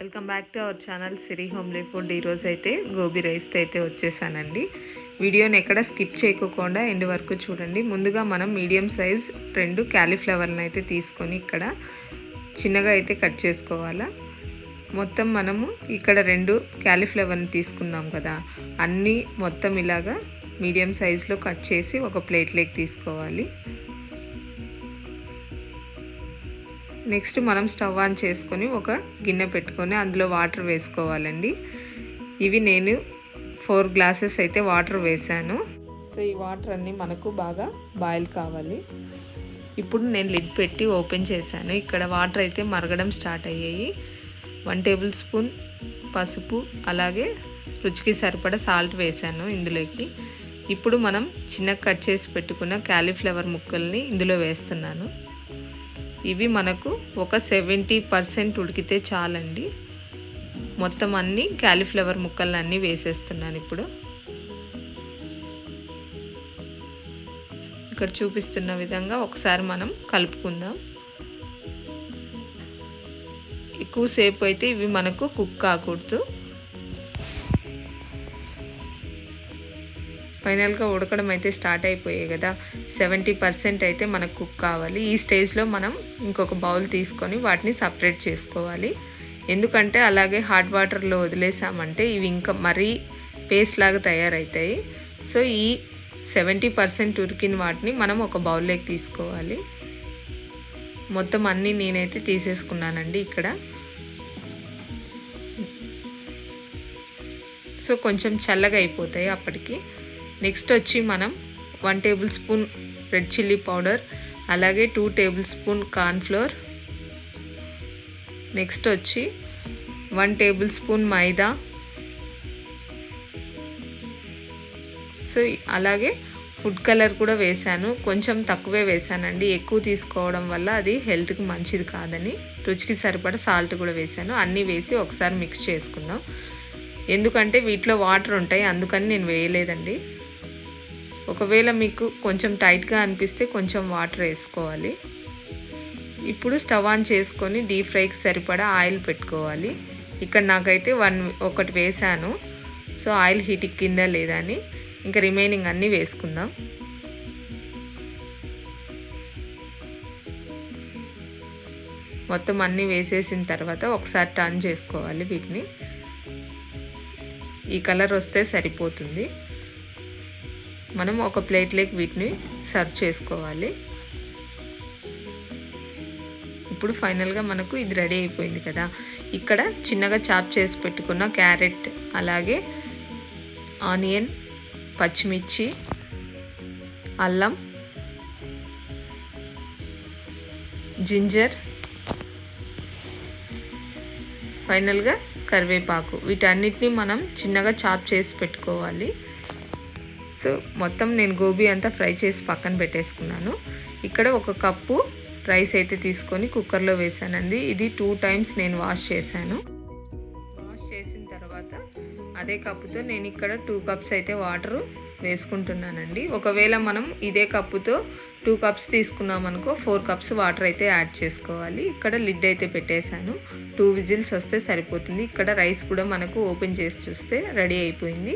Welcome back to our channel Siri homely food ఈరోజు అయితే గోబీ రైస్తో అయితే వచ్చేసానండి. వీడియోని ఎక్కడ స్కిప్ చేయకోకుండా ఎండ్ వరకు చూడండి. ముందుగా మనం మీడియం సైజ్ రెండు క్యాలీఫ్లవర్ని అయితే తీసుకొని ఇక్కడ చిన్నగా అయితే కట్ చేసుకోవాలా. మొత్తం మనము ఇక్కడ రెండు క్యాలీఫ్లవర్ని తీసుకున్నాం కదా. అన్నీ మొత్తం ఇలాగా మీడియం సైజులో కట్ చేసి ఒక ప్లేట్లోకి తీసుకోవాలి. నెక్స్ట్ మనం స్టవ్ ఆన్ చేసుకొని ఒక గిన్నె పెట్టుకొని అందులో వాటర్ వేసుకోవాలండి. ఇవి నేను ఫోర్ గ్లాసెస్ అయితే వాటర్ వేసాను. సో ఈ వాటర్ అన్నీ మనకు బాగా బాయిల్ కావాలి. ఇప్పుడు నేను లిడ్ పెట్టి ఓపెన్ చేశాను. ఇక్కడ వాటర్ అయితే మరగడం స్టార్ట్ అయ్యాయి. వన్ టేబుల్ స్పూన్ పసుపు అలాగే రుచికి సరిపడా సాల్ట్ వేసాను ఇందులోకి. ఇప్పుడు మనం చిన్న కట్ చేసి పెట్టుకున్న క్యాలీఫ్లవర్ ముక్కల్ని ఇందులో వేస్తున్నాను. ఇవి మనకు ఒక సెవెంటీ పర్సెంట్ ఉడికితే చాలండి. మొత్తం అన్నీ క్యాలీఫ్లవర్ ముక్కలు అన్నీ వేసేస్తున్నాను ఇప్పుడు. ఇక్కడ చూపిస్తున్న విధంగా ఒకసారి మనం కలుపుకుందాం. ఎక్కువసేపు అయితే ఇవి మనకు కుక్ కాకూడదు. ఫైనల్గా ఉడకడం అయితే స్టార్ట్ అయిపోయాయి కదా. సెవెంటీ పర్సెంట్ అయితే మనకు కుక్ కావాలి. ఈ స్టేజ్లో మనం ఇంకొక బౌల్ తీసుకొని వాటిని సపరేట్ చేసుకోవాలి. ఎందుకంటే అలాగే హాట్ వాటర్లో వదిలేసామంటే ఇవి ఇంకా మరీ పేస్ట్ లాగా తయారవుతాయి సో ఈ సెవెంటీ పర్సెంట్ ఉరికిన వాటిని మనం ఒక బౌల్లోకి తీసుకోవాలి. మొత్తం అన్నీ నేనైతే తీసేసుకున్నానండి ఇక్కడ. సో కొంచెం చల్లగా అయిపోతాయి అప్పటికి. నెక్స్ట్ వచ్చి మనం one tablespoon red chilli powder అలాగే two table spoon cornflour next వచ్చి వన్ టేబుల్ స్పూన్ మైదా. సో అలాగే ఫుడ్ కలర్ కూడా వేశాను. కొంచెం తక్కువే వేశానండి. ఎక్కువ తీసుకోవడం వల్ల అది హెల్త్కి మంచిది కాదని. రుచికి సరిపడా సాల్ట్ కూడా వేశాను. అన్నీ వేసి ఒకసారి మిక్స్ చేసుకుందాం. ఎందుకంటే వీటిలో వాటర్ ఉంటాయి అందుకని నేను వేయలేదండి. ఒకవేళ మీకు కొంచెం టైట్గా అనిపిస్తే కొంచెం వాటర్ వేసుకోవాలి. ఇప్పుడు స్టవ్ ఆన్ చేసుకొని డీప్ ఫ్రైకి సరిపడా ఆయిల్ పెట్టుకోవాలి. ఇక్కడ నాకైతే వన్ ఒకటి వేసాను. సో ఆయిల్ హీట్ కింద లేదని. ఇంకా రిమైనింగ్ అన్నీ వేసుకుందాం. మొత్తం అన్నీ వేసేసిన తర్వాత ఒకసారి టర్న్ చేసుకోవాలి వీటిని. ఈ కలర్ వస్తే సరిపోతుంది. మనం ఒక ప్లేట్లోకి వీటిని సర్వ్ చేసుకోవాలి. ఇప్పుడు ఫైనల్గా మనకు ఇది రెడీ అయిపోయింది కదా. ఇక్కడ చిన్నగా చాప్ చేసి పెట్టుకున్న క్యారెట్ అలాగే ఆనియన్ పచ్చిమిర్చి అల్లం జింజర్ ఫైనల్గా కరివేపాకు. వీటన్నిటిని మనం చిన్నగా చాప్ చేసి పెట్టుకోవాలి. సో మొత్తం నేను గోబీ అంతా ఫ్రై చేసి పక్కన పెట్టేసుకున్నాను. ఇక్కడ ఒక కప్పు రైస్ అయితే తీసుకొని కుక్కర్లో వేసానండి. ఇది టూ టైమ్స్ నేను వాష్ చేశాను. వాష్ చేసిన తర్వాత అదే కప్పుతో నేను ఇక్కడ టూ కప్స్ అయితే వాటర్ వేసుకుంటున్నానండి. ఒకవేళ మనం ఇదే కప్పుతో టూ కప్స్ తీసుకున్నాం అనుకో ఫోర్ కప్స్ వాటర్ అయితే యాడ్ చేసుకోవాలి. ఇక్కడ లిడ్ అయితే పెట్టేశాను. టూ విజిల్స్ వస్తే సరిపోతుంది. ఇక్కడ రైస్ కూడా మనకు ఓపెన్ చేసి చూస్తే రెడీ అయిపోయింది.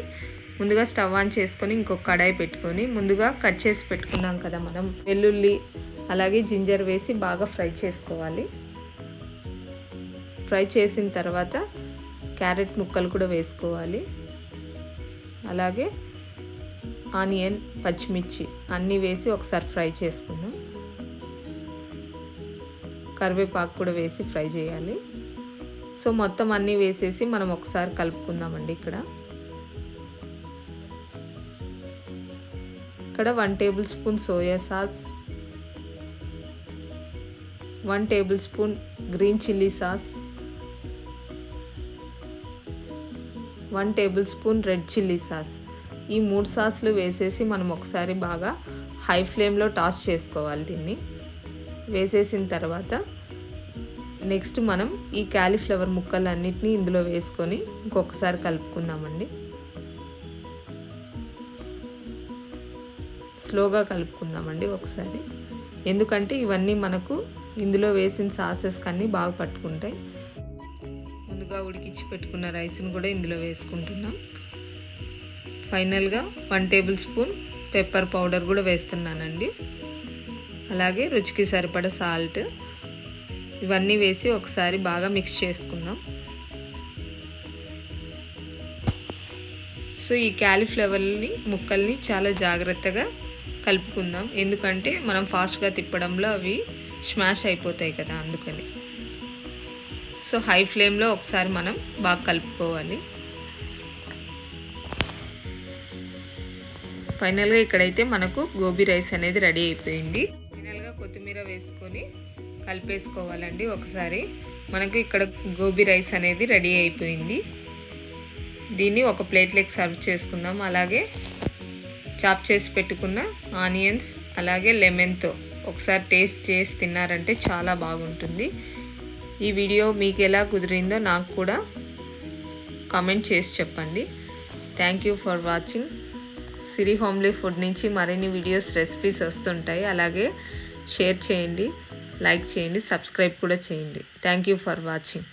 ముందుగా స్టవ్ ఆన్ చేసుకొని ఇంకొక కడాయి పెట్టుకొని ముందుగా కట్ చేసి పెట్టుకున్నాం కదా మనం. వెల్లుల్లి అలాగే జింజర్ వేసి బాగా ఫ్రై చేసుకోవాలి. ఫ్రై చేసిన తర్వాత క్యారెట్ ముక్కలు కూడా వేసుకోవాలి. అలాగే ఆనియన్ పచ్చిమిర్చి అన్నీ వేసి ఒకసారి ఫ్రై చేసుకుందాం. కరివేపాకు కూడా వేసి ఫ్రై చేయాలి. సో మొత్తం అన్నీ వేసేసి మనం ఒకసారి కలుపుకుందామండి ఇక్కడ. ఇక్కడ one tablespoon soya sauce one tablespoon green chilli sauce one tablespoon red chilli sauce ఈ మూడు సాస్లు వేసేసి మనం ఒకసారి బాగా హై ఫ్లేమ్లో టాస్ చేసుకోవాలి దీన్ని. వేసేసిన తర్వాత నెక్స్ట్ మనం ఈ క్యాలీఫ్లవర్ ముక్కలన్నిటిని ఇందులో వేసుకొని ఇంకొకసారి కలుపుకుందామండి. స్లోగా కలుపుకుందామండి ఒకసారి. ఎందుకంటే ఇవన్నీ మనకు ఇందులో వేసిన సాసెస్ కన్నీ బాగా పట్టుకుంటాయి. ముందుగా ఉడికించి పెట్టుకున్న రైస్ని కూడా ఇందులో వేసుకుంటున్నాం. ఫైనల్గా one table spoon pepper powder కూడా వేస్తున్నానండి. అలాగే రుచికి సరిపడ సాల్ట్. ఇవన్నీ వేసి ఒకసారి బాగా మిక్స్ చేసుకుందాం. సో ఈ క్యాలీఫ్లవర్ని ముక్కల్ని చాలా జాగ్రత్తగా కలుపుకుందాం. ఎందుకంటే మనం ఫాస్ట్గా తిప్పడంలో అవి స్మాష్ అయిపోతాయి కదా అందుకని. సో హై ఫ్లేమ్లో ఒకసారి మనం బాగా కలుపుకోవాలి. ఫైనల్గా ఇక్కడైతే మనకు గోబీ రైస్ అనేది రెడీ అయిపోయింది. ఫైనల్గా కొత్తిమీర వేసుకొని కలిపేసుకోవాలండి ఒకసారి. మనకు ఇక్కడ గోబీ రైస్ అనేది రెడీ అయిపోయింది. దీన్ని ఒక ప్లేట్లోకి సర్వ్ చేసుకుందాం. అలాగే చాప్ చేసి పెట్టుకున్న ఆనియన్స్ అలాగే లెమన్తో ఒకసారి టేస్ట్ చేసి తిన్నారంటే చాలా బాగుంటుంది. ఈ వీడియో మీకు ఎలా కుదిరిందో నాకు కూడా కామెంట్ చేసి చెప్పండి. Thank you for watching Siri homely food నుంచి మరిన్ని వీడియోస్ రెసిపీస్ వస్తుంటాయి. అలాగే షేర్ చేయండి లైక్ చేయండి సబ్స్క్రైబ్ కూడా చేయండి. Thank you for watching